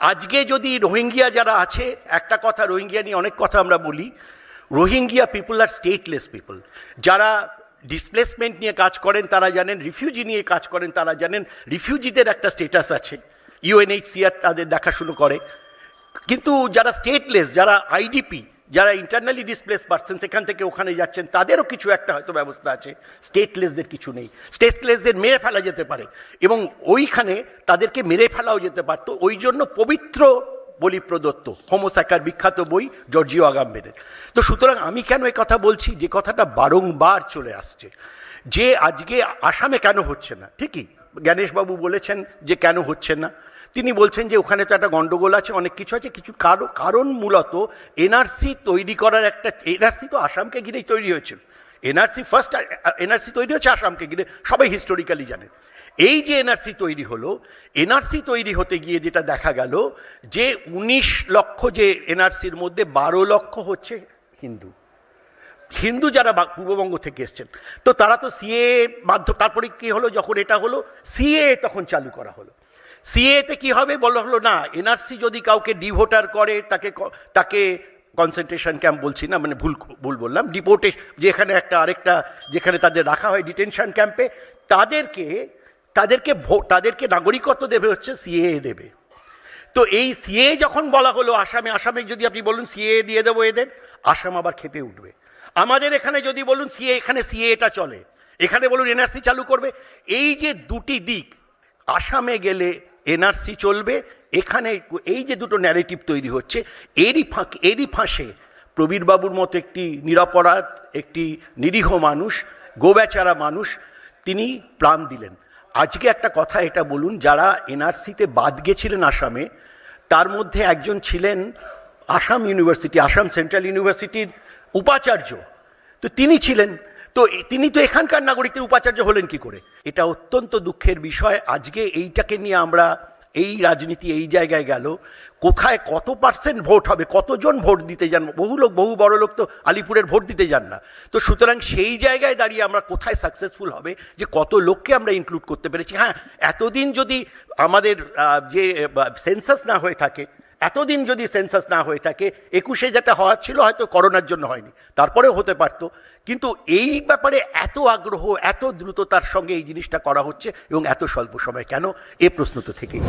আজকে যদি রোহিঙ্গিয়া যারা আছে, একটা কথা রোহিঙ্গিয়া নিয়ে অনেক কথা আমরা বলি, রোহিঙ্গিয়া পিপল আর স্টেটলেস পিপল যারা ডিসপ্লেসমেন্ট নিয়ে কাজ করেন, তারা জানেন রিফিউজি নিয়ে কাজ করেন, তারা জানেন রিফিউজিদের একটা স্টেটাস আছে। ইউএনএইচসিআর তাদের দেখাশুনো করে। কিন্তু যারা স্টেটলেস যারা আইডিপি যারা ইন্টারনালি ডিসপ্লেস পার্সন সেখান থেকে ওখানে যাচ্ছেন, তাদেরও কিছু একটা হয়তো ব্যবস্থা আছে। স্টেটলেসদের কিছু নেই। স্টেটলেসদের মেরে ফেলা যেতে পারে। এবং ওইখানে তাদেরকে মেরে ফেলাও যেতে পারতো। ওই জন্য পবিত্র বলি প্রদত্ত। হোমোস্যাকার বিখ্যাত বই জর্জিও আগাম্বেনের তো সুতরাং আমি কেন এই কথা বলছি? যে কথাটা বারংবার চলে আসছে। যে আজকে আসামে কেন হচ্ছে না? ঠিকই? জ্ঞানেশবাবু বলেছেন যে কেন হচ্ছে না। তিনি বলছেন যে ওখানে তো একটা গণ্ডগোল আছে, অনেক কিছু আছে, কিছু কারণ কারণ মূলত এনআরসি তৈরি করার একটা, এনআরসি তো আসামকে ঘিরেই তৈরি হয়েছিল। এনআরসি ফার্স্ট এনআরসি তৈরি হচ্ছে আসামকে ঘিরে, সবাই হিস্টোরিক্যালি জানেন এই যে এনআরসি তৈরি হলো, এনআরসি তৈরি হতে গিয়ে যেটা দেখা গেল যে উনিশ লক্ষ যে এনআরসির মধ্যে বারো লক্ষ হচ্ছে হিন্দু। হিন্দু যারা পূর্ববঙ্গ থেকে এসছেন, তো তারা তো সিএ মাধ্যম তারপরে কি হলো, যখন এটা হলো, সিএ তখন চালু করা হলো। সিএতে কি হবে বলা হলো, না, এনআরসি যদি কাউকে ডিভোটার করে, তাকে তাকে কনসেন্ট্রেশন ক্যাম্প বলছি না মানে ভুল ভুল বললাম ডিপোর্টে যেখানে একটা আরেকটা, যেখানে তাদের রাখা হয় ডিটেনশন ক্যাম্পে তাদেরকে তাদেরকে তাদেরকে নাগরিকত্ব দেবে হচ্ছে সিএ দেবে। তো এই সিএ যখন বলা হলো, আসামে আসামে যদি আপনি বলুন, সিএ দিয়ে দেবো এদের, আসাম আবার খেপে উঠবে। আমাদের এখানে যদি বলুন, সিএ, এখানে সিএ এটা চলে। এখানে বলুন, এনআরসি চালু করবে। এই যে দুটি দিক, আসামে গেলে এনআরসি চলবে, এখানে এই যে দুটো ন্যারেটিভ তৈরি হচ্ছে, এরই ফাঁক, এরই ফাঁসে প্রবীরবাবুর মতো একটি নিরাপরাধ, একটি নিরীহ মানুষ, গোবেচারা মানুষ, তিনি প্রাণ দিলেন। আজকে একটা কথা এটা বলুন, যারা এনআরসিতে বাদ গেছিলেন আসামে, তার মধ্যে একজন ছিলেন আসাম ইউনিভার্সিটি, আসাম সেন্ট্রাল ইউনিভার্সিটির উপাচার্য। তো তিনি ছিলেন। তো তিনি তো এখানকার নাগরিকদের উপাচার্য হলেন কি করে? এটা অত্যন্ত দুঃখের বিষয়। আজকে এইটাকে নিয়ে আমরা এই রাজনীতি এই জায়গায় গেল। কোথায় কত পার্সেন্ট ভোট হবে, কতজন ভোট দিতে যান? বহু লোক, বহু বড় লোক তো আলিপুরের ভোট দিতে যান না। তো সুতরাং সেই জায়গায় দাঁড়িয়ে আমরা কোথায় সাকসেসফুল হবে, যে কত লোককে আমরা ইনক্লুড করতে পেরেছি? হ্যাঁ এতদিন যদি আমাদের যে সেন্সাস না হয়ে থাকে এতদিন যদি সেন্সাস না হয়ে থাকে, একুশে যেটা হওয়ার ছিল হয়তো করোনার জন্য হয়নি, তারপরেও হতে পারতো। কিন্তু এই ব্যাপারে এত আগ্রহ, এত দ্রুততার সঙ্গে এই জিনিসটা করা হচ্ছে এবং এত স্বল্প সময়, কেন? এ প্রশ্ন তো থেকেই।